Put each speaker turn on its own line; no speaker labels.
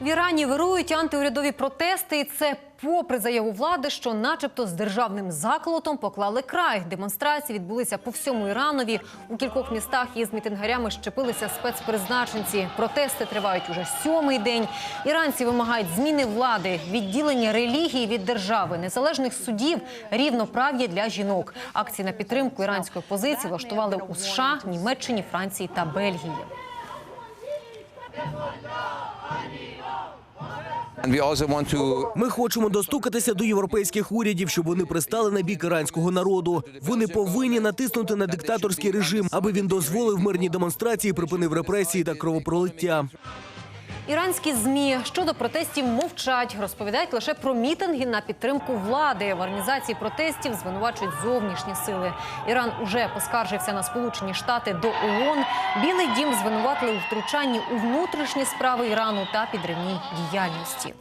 В Ірані вирують антиурядові протести, і це попри заяву влади, що, начебто, з державним заколотом поклали край. Демонстрації відбулися по всьому Іранові. У кількох містах із мітингарями щепилися спецпризначенці. Протести тривають уже сьомий день. Іранці вимагають зміни влади, відділення релігії від держави, незалежних судів, рівноправ'я для жінок. Акції на підтримку іранської позиції влаштували у США, Німеччині, Франції та Бельгії.
Ми хочемо достукатися до європейських урядів, щоб вони пристали на бік іранського народу. Вони повинні натиснути на диктаторський режим, аби він дозволив мирні демонстрації, припинив репресії та кровопролиття.
Іранські змі щодо протестів мовчать, розповідають лише про мітинги на підтримку влади. В організації протестів звинувачують зовнішні сили. Іран уже поскаржився на Сполучені Штати до ООН. Білий дім звинуватили у втручанні у внутрішні справи Ірану та підривній діяльності.